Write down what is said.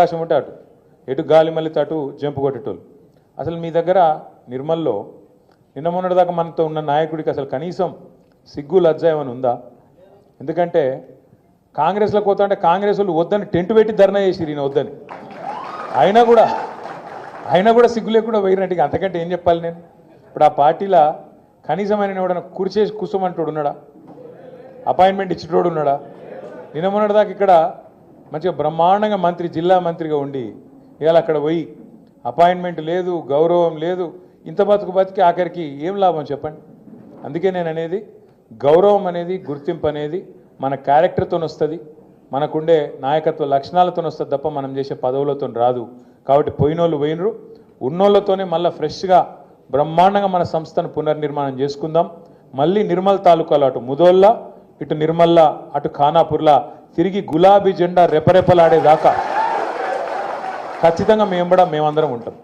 అవకాశం ఉంటే అటు. ఎటు గాలి మళ్ళీ అటు జంపు కొట్టేటోళ్ళు. అసలు మీ దగ్గర నిర్మల్లో నిన్న మొన్నటిదాకా మనతో ఉన్న నాయకుడికి అసలు కనీసం సిగ్గు లజ్జ ఏమైనా ఉందా? ఎందుకంటే కాంగ్రెస్లో పోతా అంటే కాంగ్రెస్ వాళ్ళు వద్దని టెంట్ పెట్టి ధర్నా చేసిరు ఈయన వద్దని. అయినా కూడా అయినా కూడా సిగ్గు లేకుండా పోయినట్టుగా అంతకంటే ఏం చెప్పాలి నేను? ఇప్పుడు ఆ పార్టీలో కనీసం ఎవడన్నా కుర్చేసి కూర్చోమంటాడు ఉన్నాడా? అపాయింట్మెంట్ ఇచ్చేటోడు ఉన్నాడా? నిన్న మొన్నటిదాకా ఇక్కడ మంచిగా బ్రహ్మాండంగా మంత్రి జిల్లా మంత్రిగా ఉండి ఇవాళ అక్కడ పోయి అపాయింట్మెంట్ లేదు గౌరవం లేదు ఇంత బతుకు బతికి ఆఖరికి ఏం లాభం చెప్పండి? అందుకే నేను అనేది గౌరవం అనేది గుర్తింపు అనేది మన క్యారెక్టర్తో వస్తుంది. మనకుండే నాయకత్వ లక్షణాలతో వస్తుంది తప్ప మనం చేసే పదవులతో రాదు. కాబట్టి పోయినోళ్ళు పోయినరు. ఉన్నోళ్ళతోనే మళ్ళీ ఫ్రెష్గా బ్రహ్మాండంగా మన సంస్థను పునర్నిర్మాణం చేసుకుందాం. మళ్ళీ నిర్మల్ తాలూకాలో అటు ముదోల్లా ఇటు నిర్మల్లా అటు ఖానాపూర్లా తిరిగి గులాబీ జెండా రెపరెపలాడేదాకా ఖచ్చితంగా మేము కూడా మేమందరం ఉంటాం.